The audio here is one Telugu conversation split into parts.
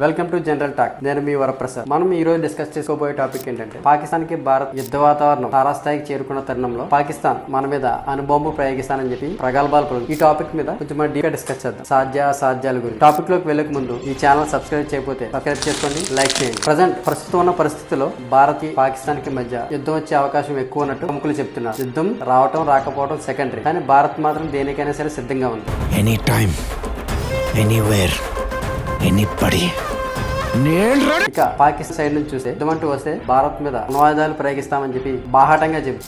వెల్కమ్ టు జనరల్ టాక్ నేను మీ వరప్రసాద్. మనం ఈ రోజు డిస్కస్ చేసుకోబోయే టాపిక్ ఏంటంటే పాకిస్తాన్కి భారత్ యుద్ధ వాతావరణం తారాస్థాయికి చేరుకున్న తరుణంలో పాకిస్తాన్ మన మీద అనుబొంబు ప్రయోగిస్తానని చెప్పి ప్రగల్భాలు పలు ఈ టాపిక్ మీద కొంచెం మనం డీప్గా డిస్కస్ చేద్దాం. సాధ్య సాధ్యాల గురించి. టాపిక్లోకి వెళ్ళక ముందు ఈ ఛానల్ సబ్స్క్రైబ్ చేయకపోతే సబ్స్క్రైబ్ చేసుకోండి లైక్ చేయండి. ప్రజెంట్ ప్రస్తుతం ఉన్న పరిస్థితిలో భారత్కి పాకిస్తాన్కి మధ్య యుద్ధం వచ్చే అవకాశం ఎక్కువ ఉన్నట్టు ప్రముఖులు చెప్తున్నారు. యుద్ధం రావటం రాకపోవడం సెకండరీ కానీ భారత్ మాత్రం దేనికైనా సరే సిద్ధంగా ఉంది. ఎనీ టైం ఎనీవేర్ నేను రెడీ ఇక పాకిస్తాన్ సైడ్ నుంచి చూస్తే అంటూ వస్తే భారత్ మీద అణ్వాయుధాలు ప్రయోగిస్తామని చెప్పి బాహాటంగా చెప్పి.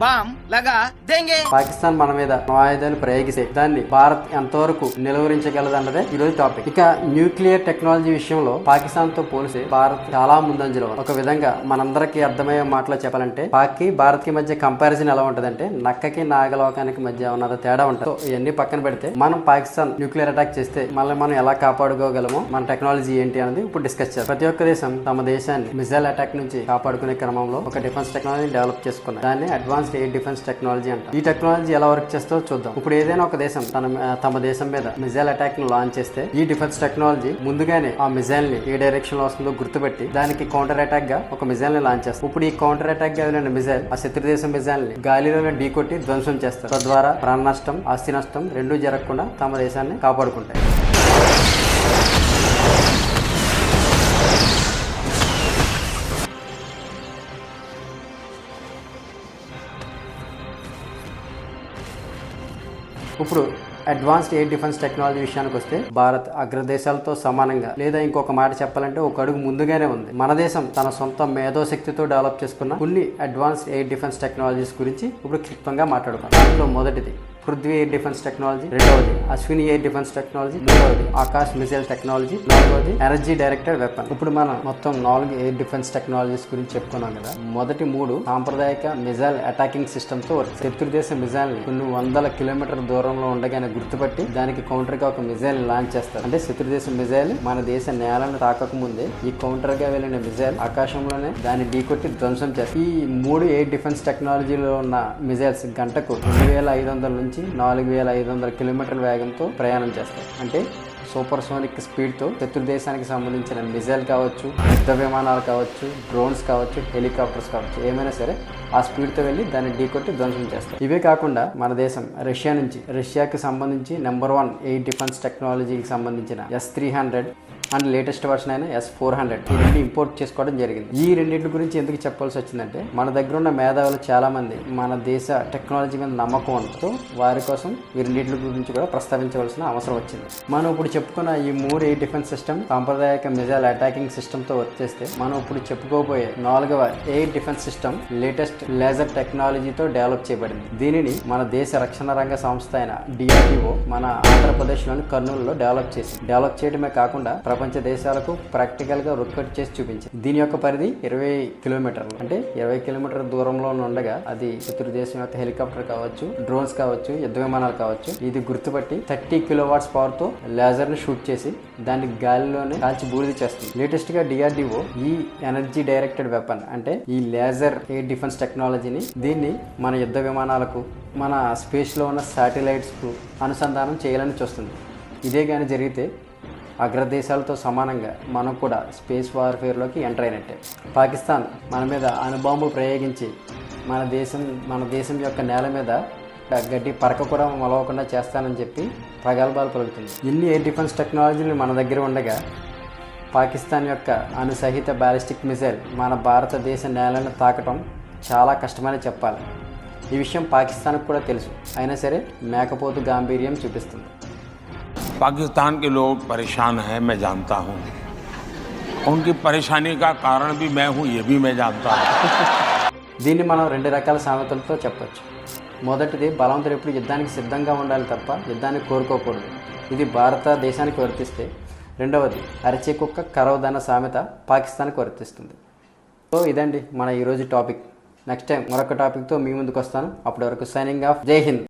బామ్ లగా దెంగే. పాకిస్తాన్ మన మీద వాయుధాలు ప్రయోగిస్తే దాన్ని భారత్ ఎంతవరకు నిలువరించగలదన్నదే ఈ రోజు టాపిక్. ఇక న్యూక్లియర్ టెక్నాలజీ విషయంలో పాకిస్తాన్తో పోలిసి భారత్ చాలా ముందంజలో ఒక విధంగా మనందరికీ అర్థమయ్యే మాటలో చెప్పాలంటే పాక్ భారత్కి మధ్య కంపారిజన్ ఎలా ఉంటదంటే నక్కకి నాగలోకానికి మధ్య ఉన్నది తేడా ఉంటుంది. ఇవన్నీ పక్కన పెడితే మనం పాకిస్తాన్ న్యూక్లియర్ అటాక్ చేస్తే మళ్ళీ మనం ఎలా కాపాడుకోగలమో మన టెక్నాలజీ ఏంటి అనేది ఇప్పుడు డిస్కస్ చేస్తాం ప్రతి ఒక్క దేశం తమ దేశాన్ని మిసైల్ అటాక్ నుంచి కాపాడుకునే క్రమంలో ఒక డిఫెన్స్ టెక్నాలజీ డెవలప్ చేసుకున్నాయి దాన్ని advance advanced air defence technology అంట ఈ టెక్నాలజీ ఎలా వర్క్ చేస్తో చూద్దాం. ఇప్పుడు ఏదైనా ఒక దేశం తన తమ దేశం మీద మిజైల్ అటాక్ను లాంచ్ చేస్తే ఈ డిఫెన్స్ టెక్నాలజీ ముందుగానే ఆ మిజైల్ని ఏ డైరెక్షన్లో వస్తుందో గుర్తుపెట్టి దానికి కౌంటర్ అటాక్గా ఒక మిజైల్ని లాంచ్ చేస్తారు ఇప్పుడు ఈ కౌంటర్ అటాక్గా వెళ్ళిన మిజైల్ ఆ శత్రు దేశం మిజైల్ని గాలిలోనే ఢీకొట్టి ధ్వంసం చేస్తారు. తద్వారా ప్రాణ నష్టం ఆస్తి నష్టం రెండూ జరగకుండా తమ దేశాన్ని కాపాడుకుంటాయి. ఇప్పుడు అడ్వాన్స్డ్ ఎయిర్ డిఫెన్స్ టెక్నాలజీ విషయానికి వస్తే భారత్ అగ్రదేశాలతో సమానంగా లేదా ఇంకొక మాట చెప్పాలంటే ఒక అడుగు ముందుగానే ఉంది. మన దేశం తన సొంత మేధోశక్తితో డెవలప్ చేసుకున్న కొన్ని అడ్వాన్స్డ్ ఎయిర్ డిఫెన్స్ టెక్నాలజీస్ గురించి ఇప్పుడు క్లుప్తంగా మాట్లాడుకుందాం. దాంట్లో మొదటిది పృథ్వీ ఎయిర్ డిఫెన్స్ టెక్నాలజీ రెండవది అశ్విని ఎయిర్ డిఫెన్స్ టెక్నాలజీ మూడవది ఆకాశ్ మిసైల్ టెక్నాలజీ నాలుగవది ఎనర్జీ డైరెక్టెడ్ వెపన్. ఇప్పుడు మనం మొత్తం నాలుగు ఎయిర్ డిఫెన్స్ టెక్నాలజీస్ గురించి చెప్పుకున్నాం కదా. మొదటి మూడు సాంప్రదాయక మిజైల్ అటాకింగ్ సిస్టమ్తో శత్రు దేశ మిజైల్ని కొన్ని వందల కిలోమీటర్ దూరంలో ఉండగానే గుర్తుపట్టి దానికి కౌంటర్గా ఒక మిజైల్ లాంచ్ చేస్తారు. అంటే శత్రు దేశ మిజైల్ మన దేశ నేలను తాకక ముందే ఈ కౌంటర్గా వెళ్ళిన మిజైల్ ఆకాశంలోనే దాన్ని ఢీకొట్టి ధ్వంసం చేస్తారు ఈ మూడు ఎయిర్ డిఫెన్స్ టెక్నాలజీలో ఉన్న మిజైల్స్ గంటకు రెండు వేల ఐదు వందల నుంచి నాలుగు వేల ఐదు వందల కిలోమీటర్ల వేగంతో ప్రయాణం చేస్తాయి అంటే సూపర్ సోనిక్ స్పీడ్తో శత్రుదేశానికి సంబంధించిన మిజైల్ కావచ్చు యుద్ధ విమానాలు కావచ్చు డ్రోన్స్ కావచ్చు హెలికాప్టర్స్ కావచ్చు ఏమైనా సరే ఆ స్పీడ్తో వెళ్ళి దాన్ని ఢీకొట్టి ధ్వంసం చేస్తారు. ఇవే కాకుండా మన దేశం రష్యా నుంచి రష్యాకి సంబంధించి నెంబర్ వన్ ఎయిర్ డిఫెన్స్ టెక్నాలజీకి సంబంధించిన S three hundred and latest version అయిన ఎస్ ఫోర్ హండ్రెడ్ ఈ రెండు ఇంపోర్ట్ చేసుకోవడం జరిగింది. ఈ రెండింటి గురించి ఎందుకు చెప్పాల్సి వచ్చిందంటే మన దగ్గర ఉన్న మేధావులు చాలా మంది మన దేశ టెక్నాలజీ మీద నమ్మకం ఉండటంతో వారి కోసం ఈ రెండింటి గురించి కూడా ప్రస్తావించవలసిన అవసరం వచ్చింది. మనం ఇప్పుడు చెప్పుకున్న ఈ మూడు ఎయిర్ డిఫెన్స్ సిస్టమ్ సాంప్రదాయక మిజైల్ అటాకింగ్ సిస్టమ్తో వర్క్ చేస్తే మనం ఇప్పుడు చెప్పుకోబోయే నాలుగవ air defence system latest laser టెక్నాలజీతో డెవలప్ చేయబడింది. దీనిని మన దేశ రక్షణ రంగ సంస్థ అయిన డిఆర్డిఓ మన ఆంధ్రప్రదేశ్లోని కర్నూలులో డెవలప్ చేసి డెవలప్ చేయడమే కాకుండా ప్రపంచ దేశాలకు ప్రాక్టికల్గా గా చేసి చూపించింది. దీని యొక్క పరిధి ఇరవై కిలోమీటర్లు. అంటే ఇరవై కిలోమీటర్ దూరంలో ఉండగా అది శత్రు దేశం యొక్క హెలికాప్టర్ కావచ్చు డ్రోన్స్ కావచ్చు యుద్ధ విమానాలు కావచ్చు. ఇది గుర్తుపట్టి థర్టీ కిలో వాట్స్ పవర్తో లేజర్ షూట్ చేసి దాన్ని గాలిలోనే కాల్చి బూడిద చేస్తుంది. లేటెస్ట్గా డిఆర్డిఓ ఈ ఎనర్జీ డైరెక్టెడ్ వెపన్ అంటే ఈ లేజర్ ఎయిర్ డిఫెన్స్ టెక్నాలజీని దీన్ని మన యుద్ధ విమానాలకు మన స్పేస్లో ఉన్న శాటిలైట్స్కు అనుసంధానం చేయాలని చూస్తుంది. ఇదే కానీ జరిగితే అగ్రదేశాలతో సమానంగా మనం కూడా స్పేస్ వార్ఫేర్లోకి ఎంటర్ అయినట్టే. పాకిస్తాన్ మన మీద అణుబాంబు ప్రయోగించి మన దేశం మన దేశం యొక్క నేల మీద గడ్డి పరక కూడా మొలవకుండా చేస్తానని చెప్పి ప్రగల్భాలు పలుకుతుంది. ఇన్ని ఎయిర్ డిఫెన్స్ టెక్నాలజీలు మన దగ్గర ఉండగా పాకిస్తాన్ యొక్క అణుసహిత బ్యాలిస్టిక్ మిసైల్ మన భారతదేశ నేలను తాకటం చాలా కష్టమని చెప్పాలి. ఈ విషయం పాకిస్తాన్కు కూడా తెలుసు. అయినా సరే మేకపోతు గాంభీర్యం చూపిస్తుంది. पाकिस्तान के लोग परेशान हैं मैं जानता हूँ उनकी परेशानी का कारण भी मैं हूँ ये भी मैं जानता हूँ దీన్ని మనం రెండు రకాల సామెతలతో చెప్పొచ్చు మొదటిది బలవంతుడు ఎప్పుడు యుద్ధానికి సిద్ధంగా ఉండాలి తప్ప యుద్ధాన్ని కోరుకోకూడదు ఇది భారతదేశానికి వర్తిస్తే రెండవది అరిచే కుక్క కరవదన్న సామెత పాకిస్తాన్కి వర్తిస్తుంది సో ఇదండి మన ఈరోజు టాపిక్ నెక్స్ట్ టైం మరొక టాపిక్తో మీ ముందుకు వస్తాను అప్పటి వరకు సైనింగ్ ఆఫ్ జై హింద్